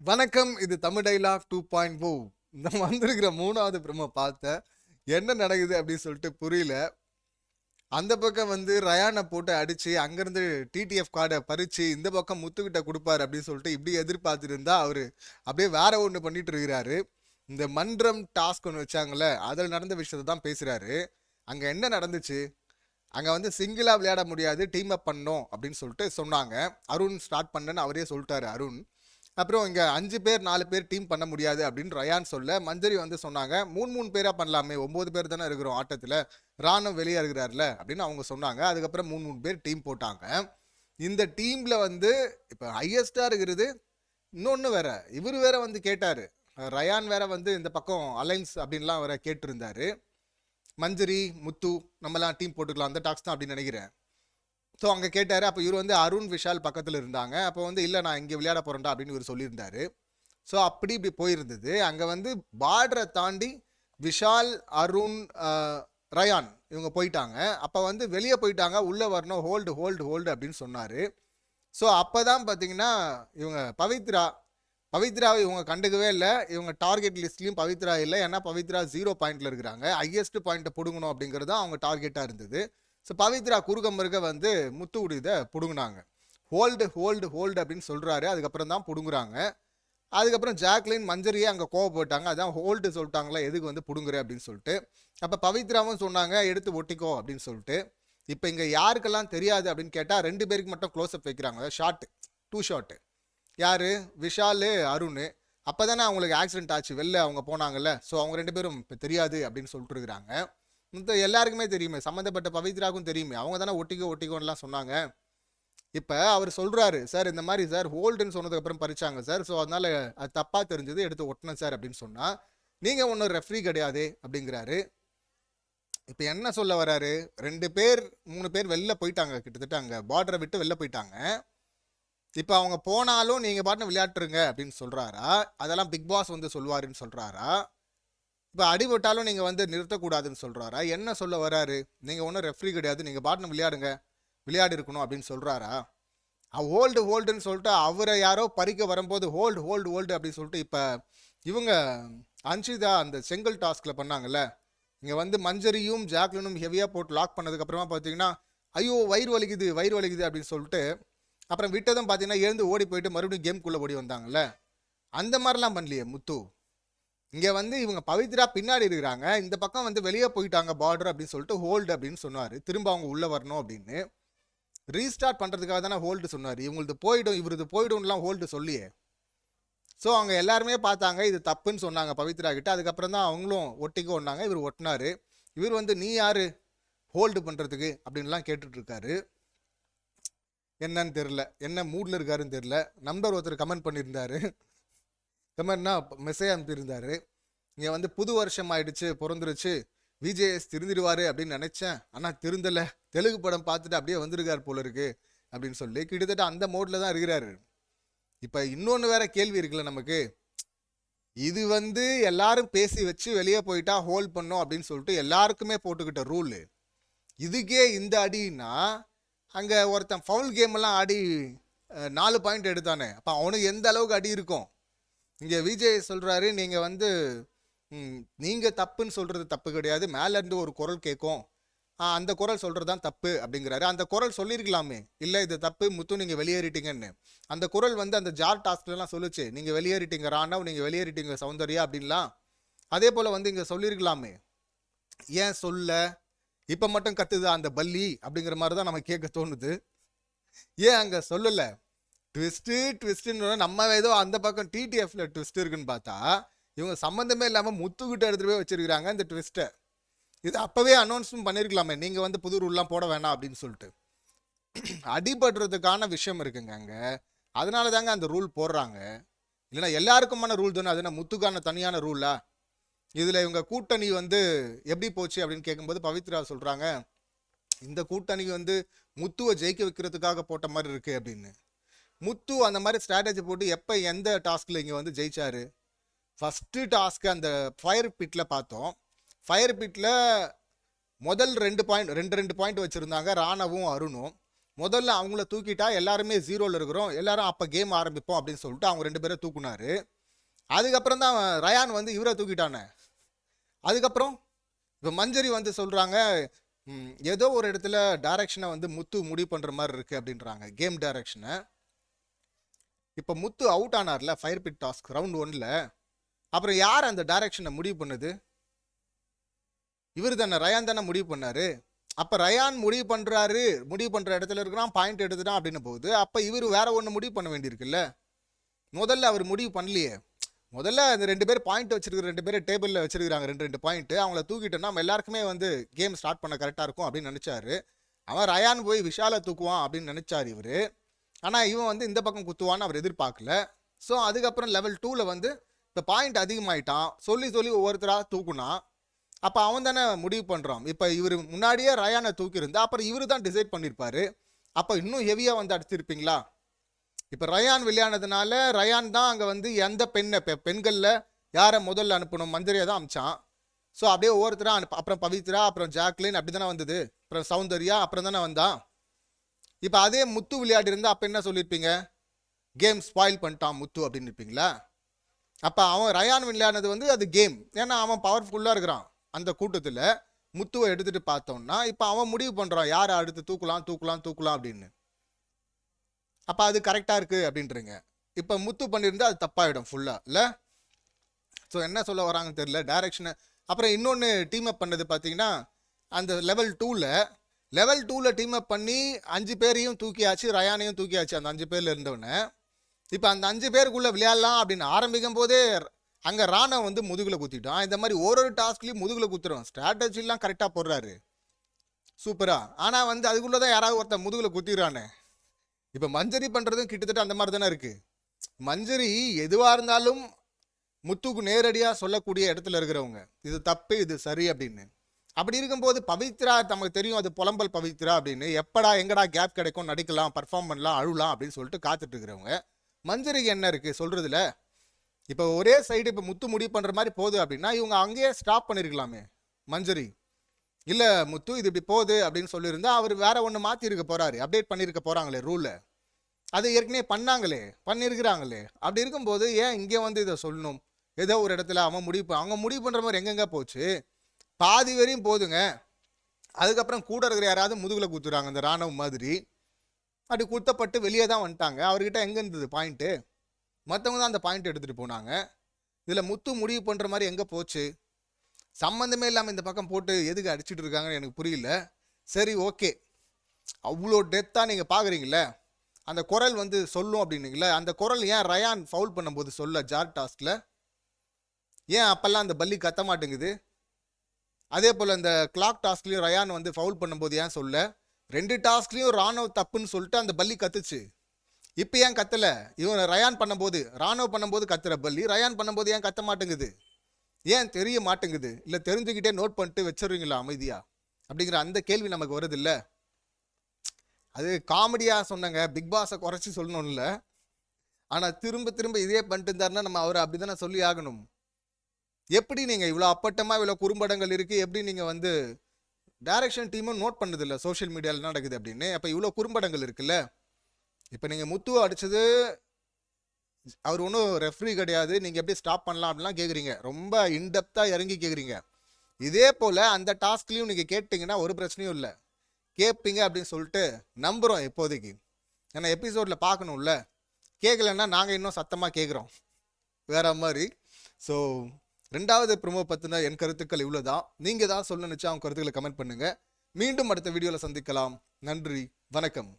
வணக்கம் இது Tamil dialogue two point O. இந்த வந்திருக்கிற மூணாவது பிரம பார்த்தேன் என்ன நடக்குது அப்படின்னு சொல்லிட்டு புரியல. அந்த பக்கம் வந்து ரயானை போட்டு அடிச்சு அங்கேருந்து டிடிஎஃப் கார்டை பறிச்சு இந்த பக்கம் முத்துக்கிட்ட கொடுப்பாரு அப்படின்னு சொல்லிட்டு இப்படி எதிர்பார்த்துருந்தா அவர் அப்படியே வேற ஒன்று பண்ணிட்டு இருக்கிறாரு. இந்த மன்றம் டாஸ்க் ஒன்று வச்சாங்கல்ல அதில் நடந்த விஷயத்தை தான் பேசுகிறாரு அங்கே என்ன நடந்துச்சு? அங்கே வந்து சிங்கிளாக விளையாட முடியாது டீம் அப் பண்ணோம் அப்படின்னு சொல்லிட்டு சொன்னாங்க. அருண் ஸ்டார்ட் பண்ணேன்னு அவரே சொல்லிட்டாரு அருண். அப்புறம் இங்கே அஞ்சு பேர் நாலு பேர் டீம் பண்ண முடியாது அப்படின்னு ரயான் சொல்ல மஞ்சரி வந்து சொன்னாங்க மூணு மூணு பேராக பண்ணலாமே ஒம்பது பேர் தானே இருக்கிறோம் ஆட்டத்தில் ராணம் வெளியே இருக்கிறார்ல அப்படின்னு அவங்க சொன்னாங்க அதுக்கப்புறம் மூணு மூணு பேர் டீம் போட்டாங்க. இந்த டீமில் வந்து இப்போ ஹையஸ்ட்டாக இருக்கிறது இன்னொன்று வேற இவர் வேற வந்து கேட்டார் ரயான் வேற வந்து இந்த பக்கம் அலைன்ஸ் அப்படின்லாம் வேற கேட்டிருந்தாரு. மஞ்சரி முத்து நம்மலாம் டீம் போட்டுக்கலாம் அந்த டாக்ஸ் தான் அப்படின்னு நினைக்கிறேன். ஸோ அங்கே கேட்டார் அப்போ இவர் வந்து அருண் விஷால் பக்கத்தில் இருந்தாங்க. அப்போ வந்து இல்லை நான் இங்கே விளையாட போகிறேன்டா அப்படின்னு இவர் சொல்லியிருந்தாரு. ஸோ அப்படி இப்படி போயிருந்தது. அங்கே வந்து பார்டரை தாண்டி விஷால் அருண் ரயான் இவங்க போயிட்டாங்க. அப்போ வந்து வெளியே போயிட்டாங்க. உள்ளே வரணும். ஹோல்டு ஹோல்டு ஹோல்டு அப்படின்னு சொன்னார். ஸோ அப்போ தான் பார்த்தீங்கன்னா இவங்க பவித்ரா பவித்ராவை இவங்க கண்டுக்கவே இல்லை. இவங்க டார்கெட் லிஸ்ட்லேயும் பவித்ரா இல்லை. ஏன்னா பவித்ரா ஜீரோ பாயிண்ட்ல இருக்கிறாங்க. ஹையஸ்ட் பாயிண்ட்டை பிடுங்கணும் அப்படிங்கிறது தான் அவங்க டார்கெட்டாக இருந்தது. ஸோ பவித்ரா குறுக்க வந்து முத்துக்குடி இதை பிடுங்கினாங்க. ஹோல்டு ஹோல்டு ஹோல்டு அப்படின்னு சொல்கிறாரு அதுக்கப்புறம் தான் பிடுங்குறாங்க. அதுக்கப்புறம் ஜாக்லின் மஞ்சரியே அங்கே கோவப்பட்டாங்க. அதான் ஹோல்டு சொல்லிட்டாங்களா எதுக்கு வந்து பிடுங்குற அப்படின்னு சொல்லிட்டு. அப்போ பவித்ராவும் சொன்னாங்க எடுத்து ஒட்டிக்கோ அப்படின்னு சொல்லிட்டு. இப்போ இங்கே யாருக்கெல்லாம் தெரியாது அப்படின்னு கேட்டால் ரெண்டு பேருக்கு மட்டும் க்ளோஸ்அப் வைக்கிறாங்க. ஷார்ட் டூ ஷார்ட்டு யார்? விஷால் அருண். அப்போ தானே அவங்களுக்கு ஆக்சிடென்ட் ஆச்சு. வெளில அவங்க போனாங்கல்ல. ஸோ அவங்க ரெண்டு பேரும் இப்போ தெரியாது அப்படின்னு சொல்லிட்டு இருக்கிறாங்க. இந்த எல்லாருக்குமே தெரியுமே சம்மந்தப்பட்ட பவித்ராவுக்கும் தெரியுமே. அவங்க தானே ஒட்டிக்கோ ஒட்டிக்கோன்னுலாம் சொன்னாங்க. இப்போ அவர் சொல்கிறாரு சார் இந்த மாதிரி சார் ஹோல்டுன்னு சொன்னதுக்கப்புறம் பறிச்சாங்க சார். ஸோ அதனால் அது தப்பாக தெரிஞ்சது எடுத்து ஒட்டினேன் சார் அப்படின்னு சொன்னால் நீங்கள் ஒன்றும் ரெஃப்ரி கிடையாது அப்படிங்கிறாரு. இப்போ என்ன சொல்ல வராரு? ரெண்டு பேர் மூணு பேர் வெளில போயிட்டாங்க கிட்டத்தட்ட அங்கே பார்டரை விட்டு வெளில போயிட்டாங்க. இப்போ அவங்க போனாலும் நீங்கள் பாட்டு விளையாட்டுருங்க அப்படின்னு சொல்கிறாரா அதெல்லாம் பிக் பாஸ் வந்து சொல்லுவாருன்னு சொல்கிறாரா இப்போ அடிபட்டாலும் நீங்கள் வந்து நிறுத்தக்கூடாதுன்னு சொல்கிறாரா என்ன சொல்ல வராரு? நீங்கள் ஒன்றும் ரெஃப்ரி கிடையாது. நீங்கள் பாட்டுன்னு விளையாடுங்க. விளையாடி இருக்கணும் அப்படின்னு சொல்கிறாரா ஹோல்டு ஹோல்டுன்னு சொல்லிட்டு அவரை யாரோ பறிக்க வரும்போது ஹோல்டு ஹோல்டு ஹோல்டு அப்படின்னு சொல்லிட்டு இப்போ இவங்க அன்ஷிதா அந்த செங்கல் டாஸ்கில் பண்ணாங்கல்ல. இங்கே வந்து மஞ்சரியும் ஜாக்லினும் ஹெவியாக போட்டு லாக் பண்ணதுக்கப்புறமா பார்த்தீங்கன்னா ஐயோ வயிறு வலிக்குது வயிறு வலிக்குது அப்படின்னு சொல்லிட்டு அப்புறம் விட்டதும் பார்த்தீங்கன்னா எழுந்து ஓடி போயிட்டு மறுபடியும் கேம்குள்ளே ஓடி வந்தாங்கல்ல. அந்த மாதிரிலாம் பண்ணலையே முத்து? இங்கே வந்து இவங்க பவித்ரா பின்னாடி இருக்கிறாங்க. இந்த பக்கம் வந்து வெளியே போயிட்டாங்க பார்டர் அப்படின்னு சொல்லிட்டு ஹோல்டு அப்படின்னு சொன்னார். திரும்ப அவங்க உள்ளே வரணும் அப்படின்னு. ரீஸ்டார்ட் பண்ணுறதுக்காக தானே ஹோல்டு சொன்னார். இவங்களது போயிடும் இவரது போயிடும்லாம் ஹோல்டு சொல்லியே. ஸோ அவங்க எல்லாருமே பார்த்தாங்க இது தப்புன்னு சொன்னாங்க பவித்ரா கிட்ட. அதுக்கப்புறம் தான் அவங்களும் ஒட்டிக்க ஒன்னாங்க. இவர் ஒட்டினாரு. இவர் வந்து நீ யார்? ஹோல்டு பண்ணுறதுக்கு அப்படின்லாம் கேட்டுட்ருக்காரு. என்னன்னு தெரில என்ன மூடில் இருக்காருன்னு தெரில நம்பர் ஒருத்தர் கமெண்ட் பண்ணியிருந்தாரு. இந்த மாதிரினா மெசேஜ் அனுப்பியிருந்தாரு. இங்கே வந்து புது வருஷம் ஆயிடுச்சு பிறந்துருச்சு. விஜேஎஸ் திருந்திடுவார் அப்படின்னு நினச்சேன். ஆனால் திருந்தலை. தெலுங்கு படம் பார்த்துட்டு அப்படியே வந்திருக்கார் போல இருக்கு அப்படின்னு சொல்லி கிட்டத்தட்ட அந்த மோடில் தான் இருக்கிறாரு. இப்போ இன்னொன்று வேற கேள்வி இருக்குல்ல நமக்கு. இது வந்து எல்லாரும் பேசி வச்சு வெளியே போயிட்டா ஹோல்ட் பண்ணோம் அப்படின்னு சொல்லிட்டு எல்லாருக்குமே போட்டுக்கிட்ட ரூலு இதுக்கே இந்த அடின்னா அங்கே ஒருத்தன் ஃபவுல் கேம் எல்லாம் ஆடி நாலு பாயிண்ட் எடுத்தானே. அப்போ அவனுக்கு எந்த அளவுக்கு அடி இருக்கும்? இங்கே விஜய் சொல்கிறாரு நீங்கள் வந்து நீங்கள் தப்புன்னு சொல்கிறது தப்பு கிடையாது மேலேருந்து ஒரு குரல் கேட்கும். ஆ, அந்த குரல் சொல்கிறது தான் தப்பு அப்படிங்கிறாரு. அந்த குரல் சொல்லியிருக்கலாமே. இல்லை இது தப்பு முத்து நீங்கள் வெளியேறிட்டீங்கன்னு. அந்த குரல் வந்து அந்த ஜார் டாஸ்க்லாம் சொல்லுச்சு நீங்கள் வெளியேறிட்டீங்க ராணவ் நீங்கள் வெளியேறிட்டீங்க சௌந்தர்யா அப்படின்லாம். அதே போல் வந்து இங்கே சொல்லியிருக்கலாமே. ஏன் சொல்ல? இப்போ மட்டும் கத்துதா அந்த பல்லி அப்படிங்கிற மாதிரி தான் நம்ம கேட்க தோணுது. ஏன் அங்கே சொல்லலை? ட்விஸ்ட்டு ட்விஸ்ட்டுன்னு நம்ம ஏதோ அந்த பக்கம் டிடிஎஃப்ல ட்விஸ்ட் இருக்குன்னு பார்த்தா இவங்க சம்மந்தமே இல்லாமல் முத்துக்கிட்ட எடுத்துகிட்டு போய் வச்சிருக்கிறாங்க இந்த ட்விஸ்ட்டை இது அப்போவே அனௌன்ஸ்மெண்ட் பண்ணியிருக்கலாமே நீங்கள் வந்து புது ரூல்லாம் போட வேணாம் அப்படின்னு சொல்லிட்டு. அடிபடுறதுக்கான விஷயம் இருக்குங்க அங்கே. அதனால தாங்க அந்த ரூல் போடுறாங்க. இல்லைன்னா எல்லாருக்குமான ரூல் தானே. அது முத்துக்கான தனியான ரூலா இதில் இவங்க கூட்டணி வந்து எப்படி போச்சு அப்படின்னு கேட்கும்போது பவித்ரா சொல்கிறாங்க இந்த கூட்டணி வந்து முத்துவை ஜெயிக்க வைக்கிறதுக்காக போட்ட மாதிரி இருக்குது அப்படின்னு. முத்து அந்த மாதிரி ஸ்ட்ராட்டஜி போட்டு எப்போ எந்த டாஸ்கில் இங்கே வந்து ஜெயிச்சாரு? ஃபஸ்ட்டு டாஸ்க்கு அந்த ஃபயர் பிட்டில் பார்த்தோம். ஃபயர் பிட்டில் முதல் ரெண்டு பாயிண்ட் ரெண்டு ரெண்டு பாயிண்ட் வச்சுருந்தாங்க ராணவும் அருணும். முதல்ல அவங்கள தூக்கிட்டா எல்லாருமே ஜீரோல இருக்கிறோம். எல்லாரும் அப்போ கேம் ஆரம்பிப்போம் அப்படின்னு சொல்லிட்டு அவங்க ரெண்டு பேரும் தூக்குனாரு. அதுக்கப்புறம் தான் ரயான் வந்து இவரை தூக்கிட்டானே. அதுக்கப்புறம் இப்போ மஞ்சரி வந்து சொல்கிறாங்க ஏதோ ஒரு இடத்துல டைரக்ஷனை வந்து முத்து முடிவு பண்ணுற மாதிரி இருக்குது அப்படின்றாங்க. கேம் டைரக்ஷனை இப்போ முத்து அவுட் ஆனார்ல ஃபயர் பிட் டாஸ்க் ரவுண்ட் ஒன்ல அப்புறம் யார் அந்த டைரக்ஷனை முடிவு பண்ணுது? இவர் தானே ரயான் தானே முடிவு பண்ணாரு. அப்போ ரயான் முடிவு பண்ணுறாரு முடிவு பண்ணுற இடத்துல இருக்கிறான் பாயிண்ட் எடுத்துட்டான் அப்படின்னு போகுது. அப்போ இவர் வேற ஒன்று முடிவு பண்ண வேண்டியிருக்குல்ல? முதல்ல அவர் முடிவு பண்ணலையே. முதல்ல அந்த ரெண்டு பேர் பாயிண்ட் வச்சிருக்கிற ரெண்டு பேரும் டேபிளில் வச்சிருக்கிறாங்க ரெண்டு ரெண்டு பாயிண்ட் அவங்கள தூக்கிட்டோம்னா நம்ம எல்லாருக்குமே வந்து கேம் ஸ்டார்ட் பண்ண கரெக்டாக இருக்கும் அப்படின்னு நினச்சாரு. அவன் ரயான் போய் விஷாலை தூக்குவான் அப்படின்னு நினச்சார் இவர். ஆனால் இவன் வந்து இந்த பக்கம் குத்துவான்னு அவர் எதிர்பார்க்கல. ஸோ அதுக்கப்புறம் லெவல் டூவில் வந்து இந்த பாயிண்ட் அதிகமாயிட்டான். சொல்லி சொல்லி ஒவ்வொருத்தராக தூக்குனா அப்போ அவன் தானே முடிவு பண்ணுறான் இப்போ இவர் முன்னாடியே ரயானை தூக்கியிருந்தா அப்புறம் இவரு தான் டிசைட் பண்ணியிருப்பாரு. அப்போ இன்னும் ஹெவியாக வந்து அடிச்சிருப்பீங்களா? இப்போ ரயான் விளையானதுனால ரயான் தான் அங்கே வந்து எந்த பெண்ணை இப்போ பெண்களில் யாரை முதல்ல அனுப்பணும் மந்திரியை தான் அமிச்சான். ஸோ அப்படியே ஒவ்வொருத்தராக அனுப்ப அப்புறம் பவித்ரா அப்புறம் ஜாக்லின் அப்படி தானே வந்தது? அப்புறம் சௌந்தர்யா அப்புறம் தானே வந்தான்? இப்போ அதே முத்து விளையாடி இருந்தால் அப்போ என்ன சொல்லியிருப்பீங்க கேம் ஸ்பாயில் பண்ணிட்டான் முத்து அப்படின்னு இருப்பீங்களா? அப்போ அவன் ரயான் விளையாடினது வந்து அது கேம் ஏன்னா அவன் பவர்ஃபுல்லாக இருக்கிறான். அந்த கூட்டத்தில் முத்துவை எடுத்துகிட்டு பார்த்தோம்னா இப்போ அவன் முடிவு பண்ணுறான் யாரை அடுத்து தூக்கலாம் தூக்கலாம் தூக்கலாம் அப்படின்னு. அப்போ அது கரெக்டாக இருக்குது அப்படின்றீங்க. இப்போ முத்து பண்ணியிருந்தால் அது தப்பாகிடும் ஃபுல்லாக இல்லை? ஸோ என்ன சொல்ல வராங்கன்னு தெரியல. டைரெக்ஷனை அப்புறம் இன்னொன்று டீம் அப் பண்ணது பார்த்தீங்கன்னா அந்த லெவல் டூவில் லெவல் டூவில் டீம் அப் பண்ணி அஞ்சு பேரையும் தூக்கியாச்சு ரயானையும் தூக்கியாச்சு அந்த அஞ்சு பேரில் இருந்தவனை. இப்போ அந்த அஞ்சு பேருக்குள்ளே விளையாடலாம் அப்படின்னு ஆரம்பிக்கும் போதே அங்கே ராணா வந்து முதுகில் குத்திட்டான். இந்த மாதிரி ஒரு ஒரு டாஸ்க்லேயும் முதுகில் குத்துறோம். ஸ்ட்ராட்டஜிலாம் கரெக்டாக போடுறாரு. சூப்பராக ஆனால் வந்து அதுக்குள்ளே தான் யாராவது ஒருத்தன் முதுகில் குத்திடுறானே. இப்போ மஞ்சரி பண்ணுறதும் கிட்டத்தட்ட அந்த மாதிரி தானே இருக்குது மஞ்சரி எதுவாக இருந்தாலும் முத்துக்கு நேரடியாக சொல்லக்கூடிய இடத்துல இருக்கிறவங்க. இது தப்பு இது சரி அப்படின்னு. அப்படி இருக்கும்போது பவித்ரா நமக்கு தெரியும் அது புலம்பல் பவித்ரா அப்படின்னு. எப்படா எங்கடா கேப் கிடைக்கும் நடிக்கலாம் பர்ஃபார்ம் பண்ணலாம் அழுலாம் அப்படின்னு சொல்லிட்டு காத்துட்டு இருக்கிறவங்க. மஞ்சரிக்கு என்ன இருக்குது சொல்கிறதுல இப்போ ஒரே சைடு இப்போ முத்து முடிவு பண்ணுற மாதிரி போகுது அப்படின்னா இவங்க அங்கேயே ஸ்டாப் பண்ணியிருக்கலாமே மஞ்சரி. இல்லை முத்து இது இப்படி போகுது அப்படின்னு சொல்லியிருந்தா அவர் வேற ஒன்று மாற்றிருக்க போகிறாரு அப்டேட் பண்ணியிருக்க போகிறாங்களே ரூலை அது ஏற்கனவே பண்ணாங்களே பண்ணியிருக்கிறாங்களே அப்படி இருக்கும்போது ஏன் இங்கே வந்து இதை சொல்லணும்? ஏதோ ஒரு இடத்துல அவன் முடிவு அவங்க முடிவு பண்ணுற மாதிரி எங்கெங்கே போச்சு? பாதி வரையும் போதுங்க. அதுக்கப்புறம் கூட இருக்கிற யாராவது முதுகில் கூத்துறாங்க இந்த ராணுவம் மாதிரி. அப்படி குத்தப்பட்டு வெளியே தான் வந்துட்டாங்க. அவர்கிட்ட எங்கே இருந்தது பாயிண்ட்டு மற்றவங்க தான் அந்த பாயிண்ட் எடுத்துகிட்டு போனாங்க. இதில் முத்து முடிவு பண்ணுற மாதிரி எங்கே போச்சு? சம்மந்தமே இல்லாமல் இந்த பக்கம் போட்டு எதுக்கு அடிச்சுட்டு இருக்காங்கன்னு எனக்கு புரியல. சரி ஓகே அவ்வளோ டெத்தாக நீங்கள் பார்க்குறீங்களே அந்த குரல் வந்து சொல்லும் அப்படின்னீங்களே அந்த குரல் ஏன் ரயான் ஃபவுல் பண்ணும்போது சொல்ல ஜார் டாஸ்கில் ஏன் அப்போல்லாம் அந்த பல்லி கத்த மாட்டேங்குது? அதே போல் இந்த கிளாக் டாஸ்க்லேயும் ரயான் வந்து ஃபவுல் பண்ணும்போது ஏன் சொல்ல ரெண்டு டாஸ்க்லேயும் ராணுவ தப்புன்னு சொல்லிட்டு அந்த பல்லி கத்துச்சு. இப்போ ஏன் கத்தலை? இவன் ரயான் பண்ணும்போது ராணுவ பண்ணும்போது கத்துற பல்லி ரயான் பண்ணும்போது ஏன் கத்த மாட்டேங்குது? ஏன் தெரிய மாட்டேங்குது? இல்லை தெரிஞ்சுக்கிட்டே நோட் பண்ணிட்டு வச்சிருவீங்களா அமைதியா? அப்படிங்கிற அந்த கேள்வி நமக்கு வருது அது காமெடியாக சொன்னாங்க. பிக் பாஸை குறைச்சி சொல்லணும்ல. ஆனால் திரும்ப திரும்ப இதே பண்ணிட்டு இருந்தாருன்னா நம்ம அவரை அப்படி தானே சொல்லி ஆகணும். எப்படி நீங்கள் இவ்வளோ அப்பட்டமாக இவ்வளோ குறும்படங்கள் இருக்குது எப்படி நீங்கள் வந்து டைரக்ஷன் டீமும் நோட் பண்ணதில்ல? சோஷியல் மீடியாவில் நடக்குது அப்படின்னு. அப்போ இவ்வளோ குறும்படங்கள் இருக்குல்ல? இப்போ நீங்கள் முத்துவை அடித்தது அவர் ஒன்றும் ரெஃப்ரி கிடையாது. நீங்கள் எப்படி ஸ்டாப் பண்ணலாம் அப்படிலாம் கேட்குறீங்க ரொம்ப இன்டெப்த்தாக இறங்கி கேட்குறீங்க இதே போல் அந்த டாஸ்க்லேயும் நீங்கள் கேட்டிங்கன்னா ஒரு பிரச்சனையும் இல்லை. கேட்பீங்க அப்படின்னு சொல்லிட்டு நம்புகிறோம் இப்போதைக்கு. ஏன்னா எபிசோடில் பார்க்கணும்ல. கேட்கலன்னா நாங்கள் இன்னும் சத்தமாக கேட்குறோம் வேற மாதிரி. ஸோ ரெண்டாவது ப்ரோமோ பற்றின என் கருத்துக்கள் இவ்வளோ தான் நீங்கள் தான் சொல்லணுச்சா அவங்க கருத்துக்களை கமெண்ட் பண்ணுங்கள் மீண்டும் அடுத்த வீடியோவில் சந்திக்கலாம். நன்றி. வணக்கம்.